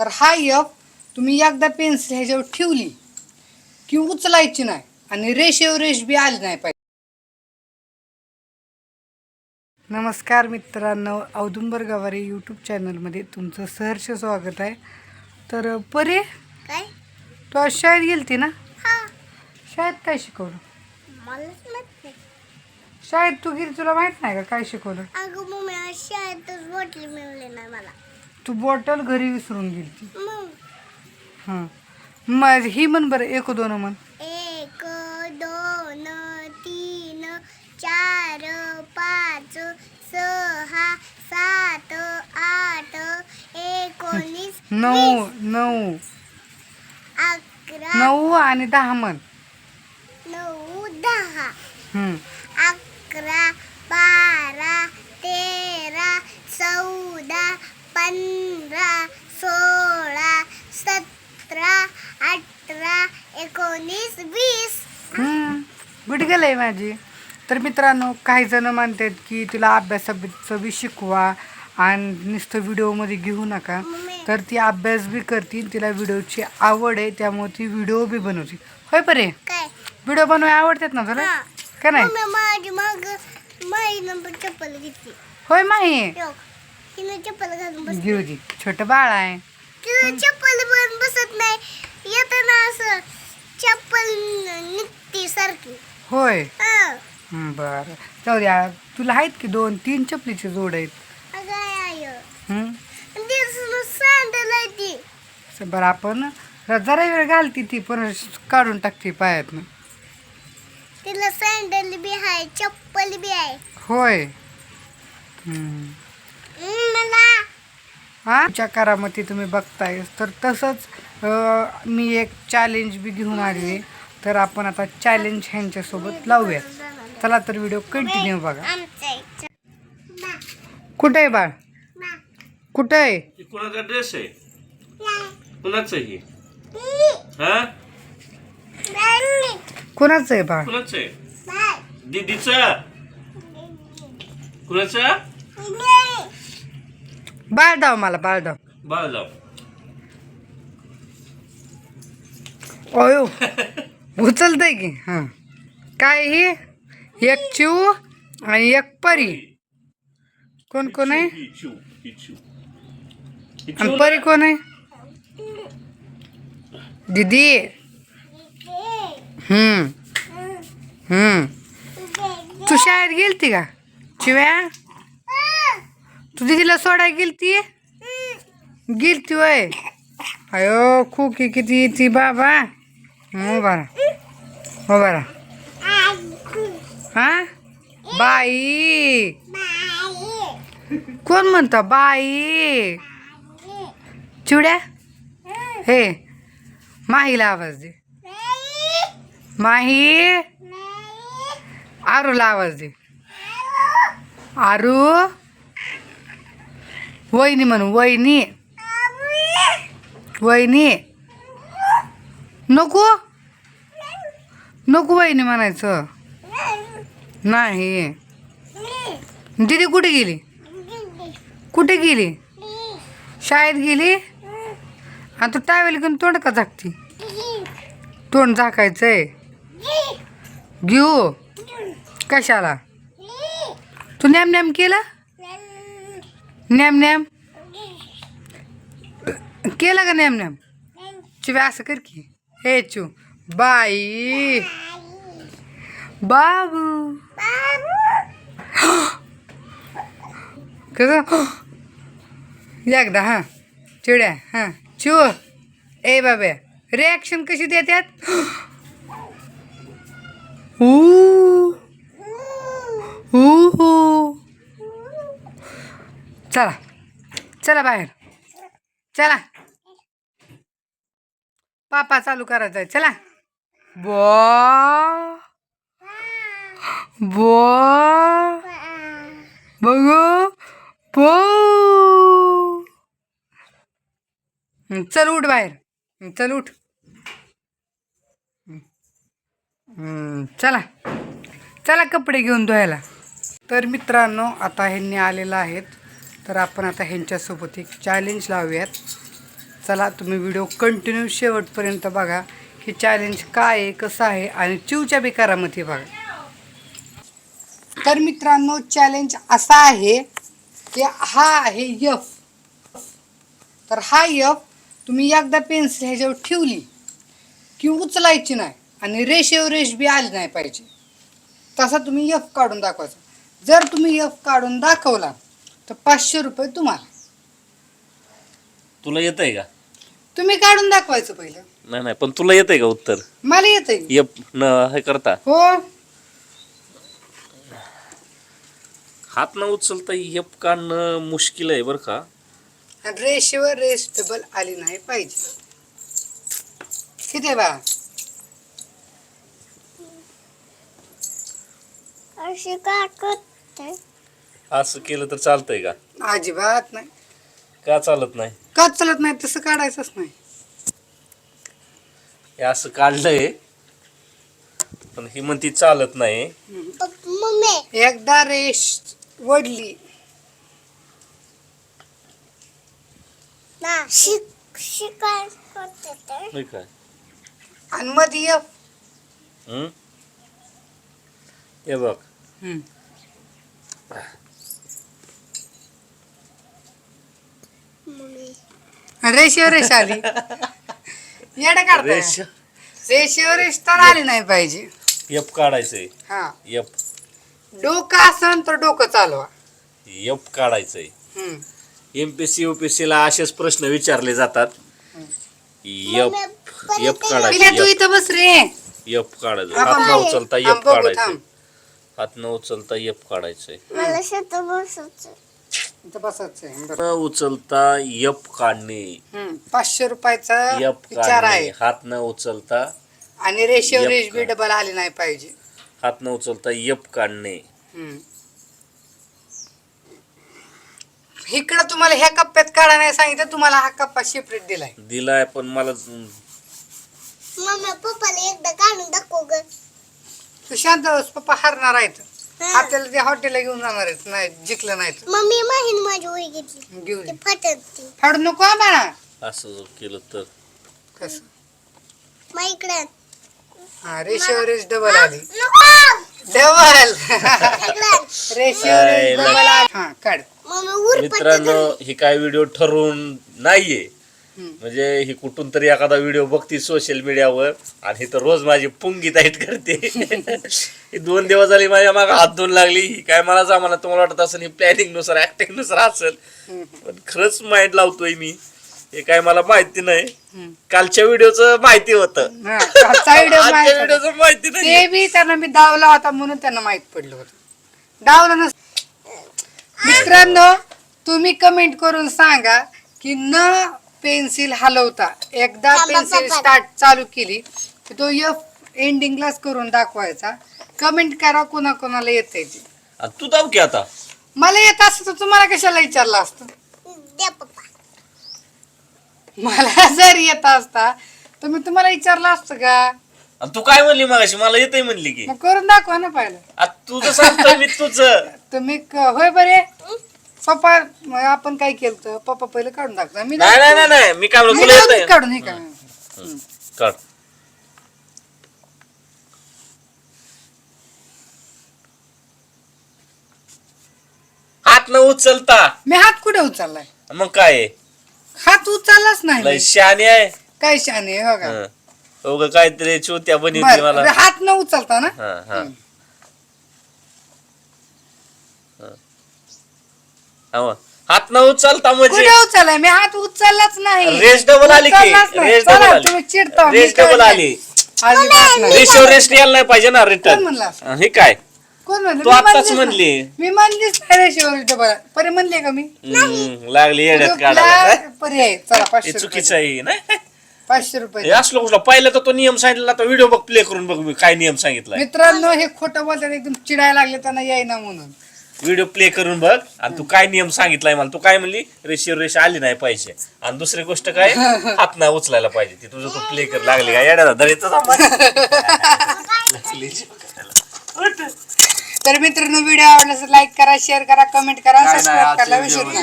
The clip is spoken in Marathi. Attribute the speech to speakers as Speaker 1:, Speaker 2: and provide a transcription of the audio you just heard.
Speaker 1: तर हा यफ तुम्ही एकदा पेन्सिल ह्याच्यावर ठेवली की उचलायची नाही आणि रेषेवर रेष बी आली नाही पाहिजे. नमस्कार मित्रांनो औदुंबर गवारे यूट्यूब चॅनलमध्ये तुमचं सहर्ष स्वागत आहे. तर परे
Speaker 2: काय?
Speaker 1: तू आज शाळेत गेलती ना?
Speaker 2: हा.
Speaker 1: शाळेत काय शिकवलं?
Speaker 2: मलाच माहीत नाही.
Speaker 1: शाळेत तू गेली तुला माहीत नाही का काय शिकवलं?
Speaker 2: अगं मम्मी आज शाळेतच बॉटल मिळले नाही मला.
Speaker 1: तू बॉटल घरी विसरून
Speaker 2: मग?
Speaker 1: हां. मग ही म्हण बरं एक दोन म्हण.
Speaker 2: एक दोन तीन चार पाच सहा सात आठ एकोणीस
Speaker 1: नऊ नऊ.
Speaker 2: अकरा.
Speaker 1: नऊ आणि दहा म्हण.
Speaker 2: नऊ दहा.
Speaker 1: हम्म.
Speaker 2: अकरा बारा तेरा चौदा पंधरा सोळा सतरा अठरा एकोणीस वीस
Speaker 1: हम्म. गेलंय माझी. तर मित्रांनो काही जण म्हणतात की तिला अभ्यासाचं बी शिकवा आणि नुसतं व्हिडिओमध्ये घेऊ नका. तर ती अभ्यास बी करते तिला व्हिडिओची आवड आहे त्यामुळे ती व्हिडिओ बी बनवते. होय परे?
Speaker 2: काय?
Speaker 1: व्हिडिओ बनवाय आवडतात ना तुला. का नाही? होय माही घेऊ दे. छोटं बाळ आहे.
Speaker 2: चप्पल बसत नाही. येताना
Speaker 1: होय.
Speaker 2: हा.
Speaker 1: बरं. जाऊ द्या. तुला आहेत की दोन तीन चपलीचे जोड आहेत?
Speaker 2: अगं आय.
Speaker 1: हं?
Speaker 2: सँडल आहे ती.
Speaker 1: असं बरं आपण जरा वेळ घालती ती पण काढून टाकते पायातनं.
Speaker 2: तिला सँडल बी आहे चप्पल बी आहे.
Speaker 1: होय. हं.
Speaker 2: मला.
Speaker 1: हा? तुमच्या करामती तुम्ही बघताय. तर तसंच अं, मी एक चॅलेंज बी घेऊन आले. तर आपण आता चॅलेंज ह्यांच्यासोबत लावूया चला तर व्हिडिओ कंटिन्यू बघा. कुठं आहे बाळ? कुठं आहे?
Speaker 3: ही कुणाचा ड्रेस आहे? कुणाचं ही? हा?
Speaker 1: आहे बाळ?
Speaker 3: कुणाचं आहे?
Speaker 2: बा,
Speaker 3: दीदीचा? कुणाचा.
Speaker 1: बाळ दाव मला बाळ दाव.
Speaker 3: बाळ जाऊ
Speaker 1: अयो. उचलतंय की? हां. काय ही? एक चिव आणि एक परी. कोण कोण आहे? आणि परी कोण आहे? दीदी. हम्म. हम्म. तू शाळेत गेलती का? चिव्या? तू दीदीला सोडायला गेलती? गेलती वय. अयो खुकी किती येते बाबा. हो बरा. हो बरा हा? बाई. कोण म्हणतं? बाई. चुड्या हे. माहीला आवाज दे. माही. आरूला आवाज दे. आरू. वहिनी म्हणू वहिनी. वहिनी. नको. नको वहिनी म्हणायचं. नाही. दीदी कुठे गेली? कुठे गेली? शाळेत गेली? आणि तू टावेल घेऊन तोंड का झाकती? तोंड झाकायचंय? घेऊ. कशाला? तू नॅम नॅम केलं? नॅम नॅम केलं का नॅम नॅम चिवे असं कर की. हे चू. बाई. बाबू. कसं? एकदा हां. चिड्या हां. चू ए बाब्या रिॲक्शन कशी देतात चला चला बाहेर. चला. पापा चालू करायचं आहे चला. Boa. बो बघू बो चल उठ बाहेर. चल उठ. चला. चला कपडे घेऊन धुवायला. तर मित्रांनो आता ह्यांनी आलेलं आहेत. तर आपण आता ह्यांच्यासोबत एक चॅलेंज लावूयात. चला तुम्ही व्हिडिओ कंटिन्यू शेवटपर्यंत बघा. की चॅलेंज काय आहे कसं आहे आणि चिवच्या बिकारामध्ये बघा. तर मित्रांनो चॅलेंज असा आहे की हा आहे यफ तर हा यफ तुम्ही एकदा पेन्सिल ह्याच्यावर ठेवली की उचलायची नाही आणि रेषेवर रेष बी आली नाही पाहिजे. तसा तुम्ही यफ काढून दाखवायचा. जर तुम्ही यफ काढून दाखवला तर पाचशे रुपये तुम्हाला.
Speaker 3: तुला येत आहे का?
Speaker 1: तुम्ही काढून दाखवायचं पहिलं.
Speaker 3: नाही नाही पण तुला येत आहे का उत्तर?
Speaker 1: मला येतंय.
Speaker 3: यप न हे करता.
Speaker 1: हो.
Speaker 3: हात न उचलता यप काढणं मुश्किल आहे बरं का?
Speaker 1: रेषेवर रेस डबल आली नाही पाहिजे. किती आहे बा?
Speaker 2: अशी का करते?
Speaker 3: असं केलं तर चालतंय का?
Speaker 1: अजिबात नाही.
Speaker 3: का चालत नाही?
Speaker 1: का चालत नाही? तसं काढायचंच नाही.
Speaker 3: हे असं काढलंय. पण ही म्हणती चालत नाही.
Speaker 2: मम्मी.
Speaker 1: एकदा रेष वडली.
Speaker 3: काय?
Speaker 1: आणि मध्ये
Speaker 3: हं? हे बघ.
Speaker 1: रेषेवर रेष आली. येडा काढता
Speaker 3: रेष.
Speaker 1: रेषेवर आली नाही पाहिजे.
Speaker 3: यप काढायचंय.
Speaker 1: हा.
Speaker 3: यप.
Speaker 1: डोकं असन तर डोकं चालवा.
Speaker 3: यप काढायचंय.
Speaker 1: हम्म.
Speaker 3: एमपीएससी युपीएससी ला असेच प्रश्न विचारले जातात. यप यप
Speaker 1: पिल्या
Speaker 3: काढायचं
Speaker 1: तू
Speaker 3: यप-
Speaker 1: इथं बस रे.
Speaker 3: यप काढायचं हात न. उचलता
Speaker 1: थांब बघू,
Speaker 3: काढायचंय.
Speaker 1: थांब.
Speaker 3: हात न उचलता यप काढायचंय.
Speaker 2: मला शेत बसायचं
Speaker 1: इथं बसायचं आहे.
Speaker 3: न
Speaker 1: बरं.
Speaker 3: उचलता यप काढणे
Speaker 1: हम्म. पाचशे रुपयाचा
Speaker 3: यप
Speaker 1: विचार
Speaker 3: काढणे
Speaker 1: आहे
Speaker 3: हात न उचलता
Speaker 1: आणि रेषेवर
Speaker 3: यप.
Speaker 1: डबल आली नाही पाहिजे
Speaker 3: हात न उचलता यप काढणे
Speaker 1: हम्म. इकडं तुम्हाला ह्या कप्प्यात काढा नाही सांगितलं तुम्हाला हा कप्पा सेपरेट दिलाय
Speaker 3: दिलाय पण मला
Speaker 2: मम्मी पप्पाला एकदा काढून दाखव ग
Speaker 1: तू शांत बस, पप्पा हरणार आहेत. आपल्याला ते हॉटेलला घेऊन जाणार आहेत. नाही जिंकलं नाही तर.
Speaker 2: मम्मी माहीन माझी वही घेतली.
Speaker 1: घेऊन
Speaker 2: ते
Speaker 1: ये.
Speaker 2: फाटत ती
Speaker 1: फाडू नको हा बाळा.
Speaker 3: असं जर केलं तर.
Speaker 1: कसं?
Speaker 2: मग इकडे.
Speaker 1: हा रेषेवर रेष डबल आली.
Speaker 2: नको.
Speaker 1: डबल. रेष
Speaker 3: आयला.
Speaker 1: डबल आली. हा काढ.
Speaker 2: मम्मी उर
Speaker 3: मित्रांनो ही काय व्हिडिओ ठरवून नाहीये. म्हणजे ही कुठून तरी एखादा व्हिडिओ बघती सोशल मीडियावर आणि ही तर रोज माझी पुंगी ताईट करते. ही दोन दिवस झाली माझ्या मागे हात धुवून लागली. ही काय मला जमाना तुम्हाला वाटत असेल ही प्लॅनिंगनुसार ऍक्टिंगनुसार असेल. पण खरंच माइंड लावतोय मी. हे काय मला माहिती नाही. कालच्या व्हिडिओचं माहिती होतं.
Speaker 1: हा, माहीत होता.
Speaker 3: व्हिडिओचं माहिती नाही
Speaker 1: बी त्यांना मी डावला होता म्हणून त्यांना माहीत पडलं होतं. डावला नस मित्रांनो तुम्ही कमेंट करून सांगा की न पेन्सिल हलवता. एकदा पेन्सिल. स्टार्ट चालू केली की तो एफ एंडिंगलाच करून दाखवायचा. कमेंट करा कोणा कोणाला येते ते.
Speaker 3: आणि तू दाव की आता.
Speaker 1: मला येत असतं तुम्हाला कशाला विचारलं असतं?
Speaker 2: द्या पप्पा.
Speaker 1: मला जर येत असता तर मी तुम्हाला विचारलं असतं का?
Speaker 3: आणि तू काय म्हणली मगाशी? मला येतंय म्हणली की.
Speaker 1: मग करून दाखवा ना पहिलं.
Speaker 3: तुझं सांगतोय मी तुझं
Speaker 1: तुम्ही क- होय बरे? पप्पा मग आपण काय केलं तर पप्पा पहिलं काढून टाकतो. मी
Speaker 3: नाही नाही नाही नाही मी काय म्हणतो
Speaker 1: मी
Speaker 3: तुला
Speaker 1: लावते
Speaker 3: येतंय.
Speaker 1: काढून हे काय?
Speaker 3: काढ. हात न उचलता.
Speaker 1: मी हात कुठे उचललाय?
Speaker 3: मग काय? आहे?
Speaker 1: हात उचललाच नाही
Speaker 3: लय
Speaker 1: मी.
Speaker 3: शहाणी आहे.
Speaker 1: काय शाने हो का?
Speaker 3: हं. उगा काहीतरी चोत्या
Speaker 1: बरं,
Speaker 3: मला.
Speaker 1: हात न उचलता ना?
Speaker 3: हा हा.
Speaker 1: हं.
Speaker 3: हा. हात न उचलता म्हणजे?
Speaker 1: कुठे उचललाय? मी हात उचललाच नाही.
Speaker 3: रेस डबल आली की
Speaker 1: उचललाच नाही.
Speaker 3: रेस
Speaker 1: चला,
Speaker 3: डबल आली.
Speaker 1: तुम्ही चिडता मी
Speaker 3: रेस डबल. आली.
Speaker 1: अजिबात नाही.
Speaker 3: रेशो रेस यायला नाही पाहिजे ना
Speaker 1: कोण
Speaker 3: रिटर्न
Speaker 1: म्हणलं? असं?
Speaker 3: हे काय?
Speaker 1: कोण म्हणलं?
Speaker 3: तू
Speaker 1: मी
Speaker 3: आत्ताच
Speaker 1: म्हणलीच
Speaker 3: म्हणली.
Speaker 1: नाही. मी म्हणलीच नाही रेषेवर डबल परे म्हणले का मी?
Speaker 3: हम्म, लागली येड्यात काढायला
Speaker 1: झोपला, पर्याय चला
Speaker 3: हे
Speaker 1: पाचशे
Speaker 3: चुकीचं
Speaker 1: रुपये
Speaker 3: आहे ना
Speaker 1: पाचशे
Speaker 3: हे
Speaker 1: रुपये
Speaker 3: असलं कुठला? पाहिलं तर तो नियम सांगितला तर व्हिडिओ बघ प्ले करून बघ मी काय नियम सांगितलाय.
Speaker 1: मित्रांनो हे खोटं बोलतात एकदम चिडायला लागले त्यांना येईना म्हणून.
Speaker 3: व्हिडिओ प्ले करून बघ. आणि तू काय नियम सांगितलाय मला? तू काय म्हणली? रेषेवर रेष आली नाही पाहिजे. आणि दुसरी गोष्ट काय? हात नाही उचलायला पाहिजे. ती तुझं तू प्ले कर लागली का? येड्या दरीच
Speaker 1: तर मित्रांनो व्हिडिओ आवडला लाईक करा शेअर करा कमेंट करा सबस्क्राईब करायला
Speaker 3: video
Speaker 1: विसरू नका.